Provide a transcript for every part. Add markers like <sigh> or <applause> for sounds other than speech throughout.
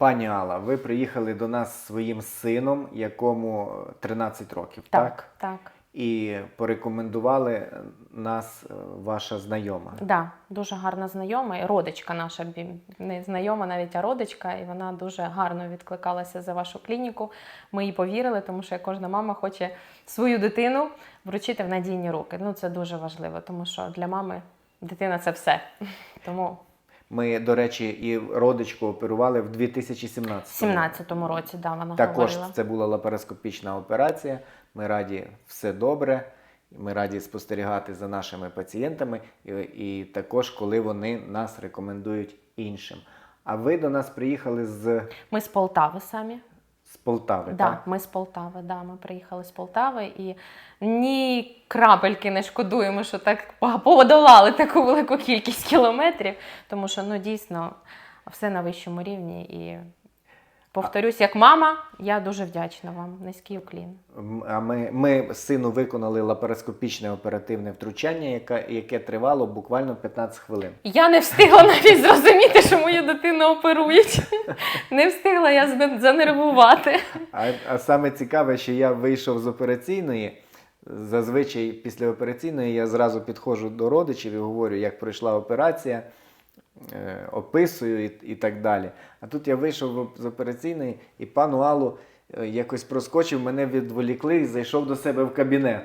Пані Алла, ви приїхали до нас зі своїм сином, якому 13 років, так? Так, так. І порекомендували нас е, ваша знайома. Да, дуже гарна знайома, і родичка наша, не знайома навіть, а родичка, і вона дуже гарно відкликалася за вашу клініку. Ми їй повірили, тому що кожна мама хоче свою дитину вручити в надійні руки. Ну це дуже важливо, тому що для мами дитина це все. <laughs> Тому Ми, до речі, і родичку оперували в 2017 в 17-му році да, вона Також говорила. це була лапароскопічна операція. Ми раді все добре. Ми раді спостерігати за нашими пацієнтами, і, і також коли вони нас рекомендують іншим. А ви до нас приїхали з, Ми з Полтави самі. З Полтави, Да, так? ми з Полтави. Да, ми приїхали з Полтави і ні крапельки не шкодуємо, що так подолали таку велику кількість кілометрів, тому що ну дійсно все на вищому рівні. І повторюсь, як мама, я дуже вдячна вам. Низький уклін. А ми, ми сину виконали лапароскопічне оперативне втручання, яке, яке тривало буквально 15 хвилин. Я не встигла навіть зрозуміти, що мою дитину оперують. Не встигла я занервувати. А, а саме цікаве, що я вийшов з операційної. Зазвичай після операційної я зразу підходжу до родичів і говорю, як пройшла операція, е, описую і, і так далі. А тут я вийшов з операційної, і пану Аллу е, якось проскочив, мене відволікли і зайшов до себе в кабінет.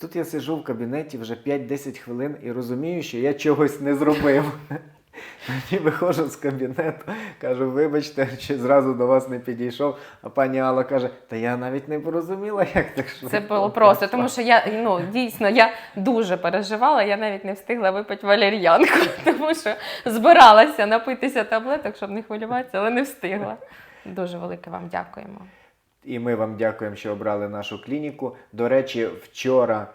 Тут я сижу в кабінеті вже 5-10 хвилин і розумію, що я чогось не зробив. <laughs> Тоді виходжу з кабінету, кажу, вибачте, що зразу до вас не підійшов. А пані Алла каже: Та я навіть не порозуміла, як так швидко. Це було просто, тому що я ну дійсно я дуже переживала. Я навіть не встигла випити валер'янку, <laughs> тому що збиралася напитися таблеток, щоб не хвилюватися, але не встигла. Дуже велике вам дякуємо. І ми вам дякуємо, що обрали нашу клініку. До речі, вчора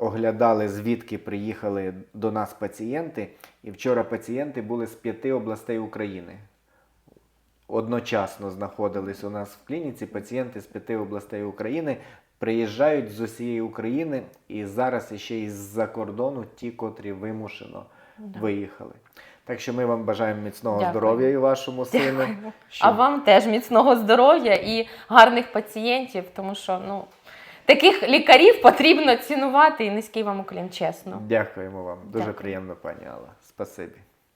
оглядали, звідки приїхали до нас пацієнти. І вчора пацієнти були з п'яти областей України. Одночасно знаходились у нас в клініці пацієнти з п'яти областей України. Приїжджають з усієї України і зараз іще із-за кордону ті, котрі вимушено виїхали. Так що ми вам бажаємо міцного Дякую. здоров'я і вашому сину. Дякуємо. А вам теж міцного здоров'я і гарних пацієнтів, тому що ну таких лікарів потрібно цінувати і низький вам уклін, чесно. Дякуємо вам. Дуже Дякую. приємно, пані Алла. Спасибі.